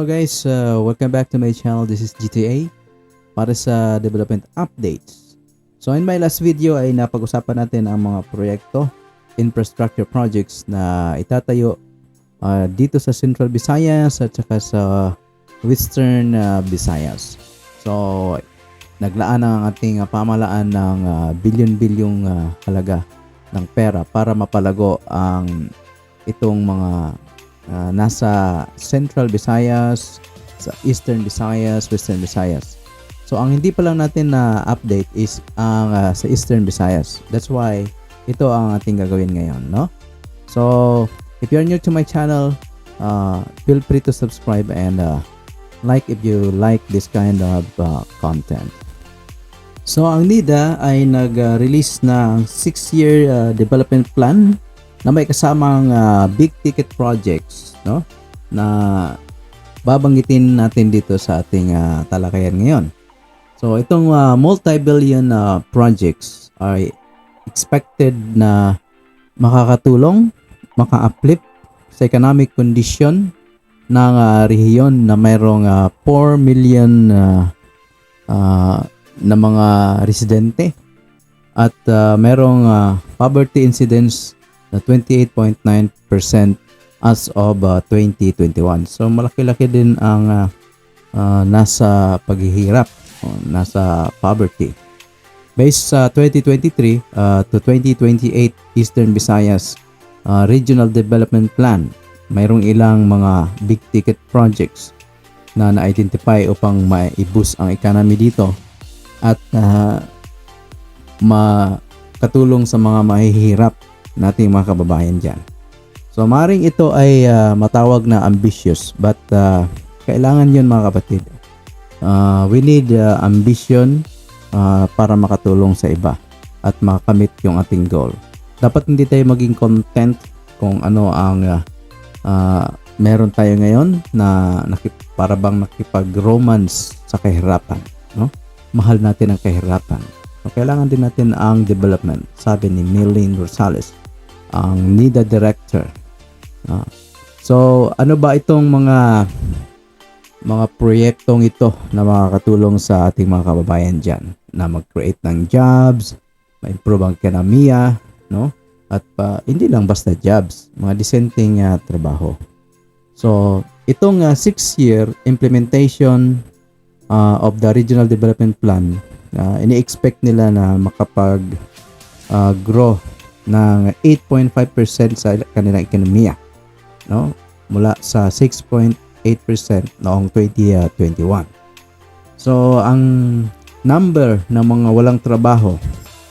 Hello guys, uh, welcome back to my channel. This is GTA para sa development updates. So in my last video ay napag-usapan natin ang mga proyekto, infrastructure projects na itatayo uh, dito sa Central Visayas at saka sa Western uh, Visayas. So naglaan ang ating uh, pamalaan ng uh, bilyon-bilyong uh, halaga ng pera para mapalago ang itong mga uh, nasa Central Visayas, sa Eastern Visayas, Western Visayas. So ang hindi pa lang natin na update is ang uh, sa Eastern Visayas. That's why ito ang ating gagawin ngayon, no? So if you're new to my channel, uh, feel free to subscribe and uh, like if you like this kind of uh, content. So ang NIDA ay nag-release ng 6-year uh, development plan na may kasamang uh, big ticket projects no na babanggitin natin dito sa ating uh, talakayan ngayon. So itong uh, multi-billion uh, projects ay expected na makakatulong, maka-uplift sa economic condition ng uh, rehiyon na mayroong uh, 4 million uh, uh, na mga residente at uh, merong uh, poverty incidence na 28.9% as of uh, 2021. So malaki-laki din ang uh, uh, nasa paghihirap, o nasa poverty. Based sa 2023 uh, to 2028 Eastern Visayas uh, Regional Development Plan, mayroong ilang mga big ticket projects na na-identify upang ma-boost ang economy dito at uh, makatulong sa mga mahihirap nating mga kababayan dyan. So maring ito ay uh, matawag na ambitious but uh, kailangan yun mga kapatid. Uh, we need uh, ambition uh, para makatulong sa iba at makamit yung ating goal. Dapat hindi tayo maging content kung ano ang uh, uh, meron tayo ngayon na nakip, para bang nakipag-romance sa kahirapan. No? Mahal natin ang kahirapan. So, kailangan din natin ang development, sabi ni Milene Rosales ang NIDA director. Uh, so, ano ba itong mga mga proyektong ito na makakatulong sa ating mga kababayan diyan na mag-create ng jobs, ma-improve ang ekonomiya, no? At pa hindi lang basta jobs, mga disenteng uh, trabaho. So, itong 6-year uh, implementation uh, of the Regional Development Plan, uh, ini-expect nila na makapag uh, grow ng 8.5% sa kanilang ekonomiya no? Mula sa 6.8% noong 2021 so ang number ng mga walang trabaho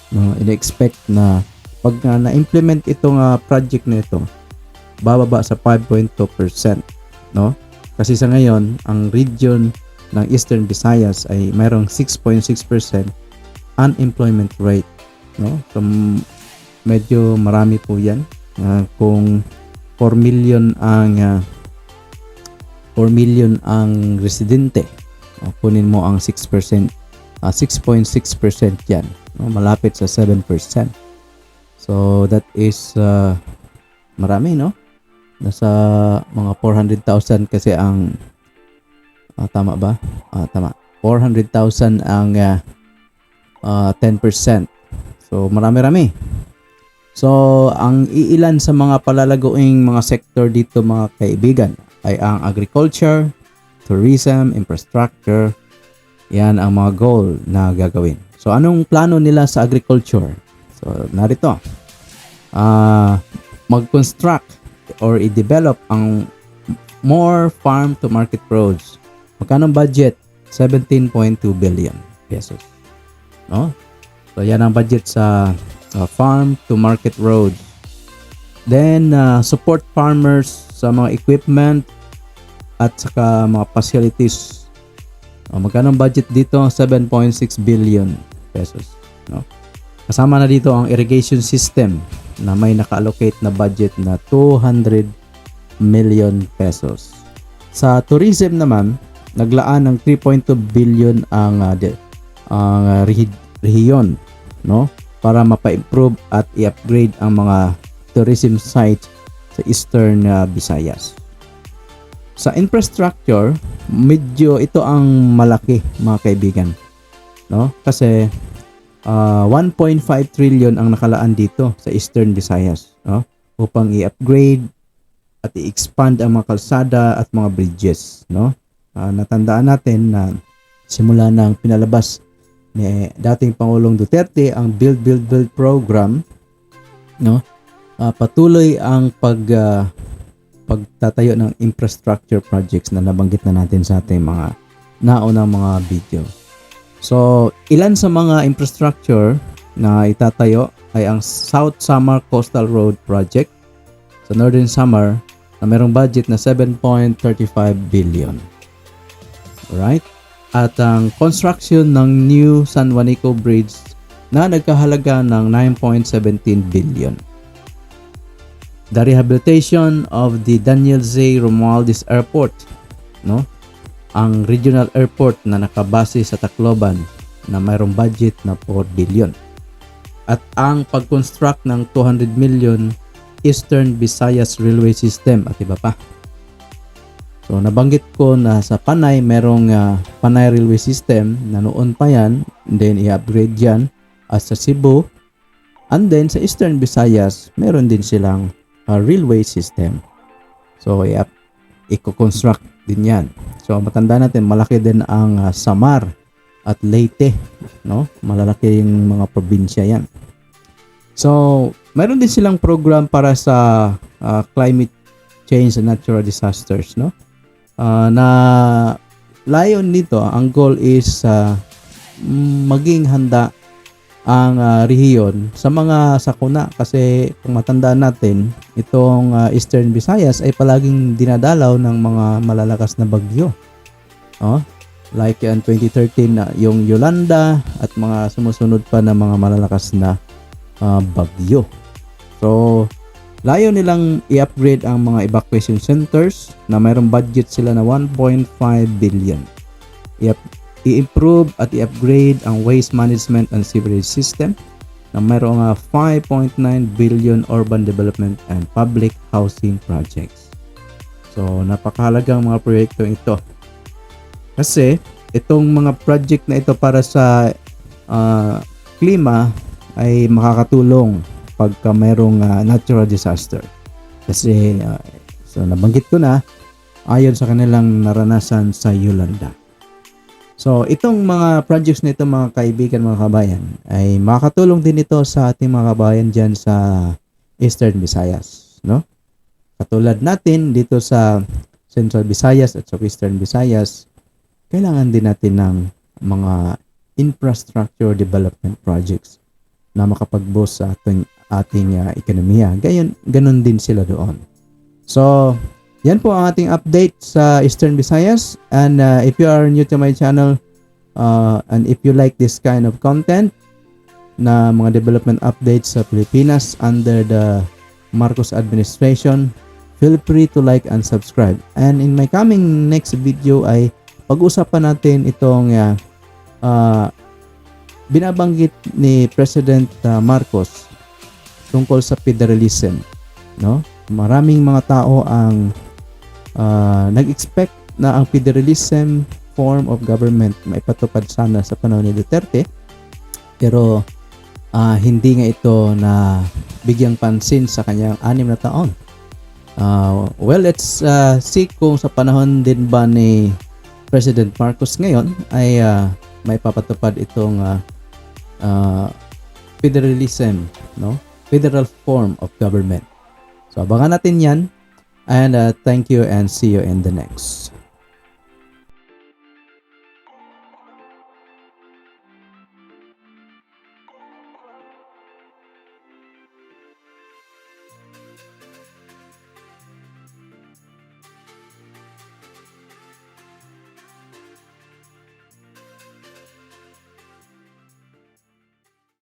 no ina-expect na pag uh, na-implement itong uh, project na ito bababa sa 5.2% no? Kasi sa ngayon ang region ng Eastern Visayas ay mayroong 6.6% unemployment rate no? So medyo marami po yan. Uh, kung 4 million ang uh, ah, 4 million ang residente, uh, kunin mo ang 6%, uh, 6.6% yan. No? Malapit sa 7%. So that is uh, marami no? Nasa mga 400,000 kasi ang uh, tama ba? Uh, tama. 400,000 ang uh, uh, 10%. So marami-rami. So, ang iilan sa mga palalagoing mga sector dito mga kaibigan ay ang agriculture, tourism, infrastructure. Yan ang mga goal na gagawin. So, anong plano nila sa agriculture? So, narito. Uh, mag-construct or i-develop ang more farm to market roads. Magkano budget? 17.2 billion pesos. No? So, yan ang budget sa uh, farm to market road. Then uh, support farmers sa mga equipment at saka mga facilities. Uh, magkano budget dito? 7.6 billion pesos. No? Kasama na dito ang irrigation system na may naka-allocate na budget na 200 million pesos. Sa tourism naman, naglaan ng 3.2 billion ang uh, de, ang uh, rehiyon, no? Para mapa-improve at i-upgrade ang mga tourism sites sa Eastern uh, Visayas. sa infrastructure, medyo ito ang malaki mga kaibigan. No? Kasi ah, 1.5 trillion ang nakalaan dito sa Eastern Visayas, no? Upang i-upgrade at i-expand ang mga kalsada at mga bridges, no? Ah, natandaan natin na simula nang pinalabas ni dating Pangulong Duterte ang Build Build Build program, no? Ah, patuloy ang pag ah, pagtatayo ng infrastructure projects na nabanggit na natin sa ating mga naunang mga video. So, ilan sa mga infrastructure na itatayo ay ang South Samar Coastal Road Project sa Northern Samar na merong budget na 7.35 billion. Alright? At ang construction ng new San Juanico Bridge na nagkahalaga ng 9.17 billion. The rehabilitation of the Daniel Z. Romualdez Airport, no? Ang regional airport na nakabase sa Tacloban na mayroong budget na 4 billion. At ang pag-construct ng 200 million Eastern Visayas Railway System at iba pa. So nabanggit ko na sa Panay merong ah, Panay Railway System na noon pa yan, then i-upgrade yan at sa Cebu and then sa Eastern Visayas meron din silang ah, railway system. So i-construct din yan. So matanda natin malaki din ang ah, Samar at Leyte, no? Malalaki yung mga probinsya yan. So, meron din silang program para sa ah, climate change and natural disasters, no? Ah, na layon nito, ang goal is mm, maging handa ang ah, rehiyon sa mga sakuna kasi kung matandaan natin, itong ah, Eastern Visayas ay palaging dinadalaw ng mga malalakas na bagyo. Oh, like yan 2013 na yung Yolanda at mga sumusunod pa na mga malalakas na ah, bagyo. So, layo nilang i-upgrade ang mga evacuation centers na mayroong budget sila na 1.5 billion. I-improve at i-upgrade ang waste management and sewerage system na mayroong ah, 5.9 billion urban development and public housing projects. So, napakahalagang mga proyekto ito. Kasi, itong mga project na ito para sa ah, klima ay makakatulong pagka mayroong ah, natural disaster. Kasi, ah, so nabanggit ko na, ayon sa kanilang naranasan sa Yolanda. So, itong mga projects na ito mga kaibigan, mga kabayan, ay makakatulong din ito sa ating mga kabayan dyan sa Eastern Visayas. No? Katulad natin dito sa Central Visayas at sa Western Visayas, kailangan din natin ng mga infrastructure development projects na makapag-boost sa ating, ating uh, ekonomiya. Gayon, ganun din sila doon. So, yan po ang ating update sa Eastern Visayas. And uh, if you are new to my channel, uh, and if you like this kind of content, na mga development updates sa Pilipinas under the Marcos administration, feel free to like and subscribe. And in my coming next video ay pag-usapan natin itong uh, uh, binabanggit ni President uh, Marcos tungkol sa federalism, no? Maraming mga tao ang uh, nag-expect na ang federalism form of government maipatupad sana sa panahon ni Duterte pero ah, hindi nga ito na bigyang pansin sa kanyang anim na taon. Ah, well, let's ah, see kung sa panahon din ba ni President Marcos ngayon ay ah, may papatupad itong ah, ah, federalism, no? Federal form of government. So abangan natin 'yan and uh, thank you and see you in the next.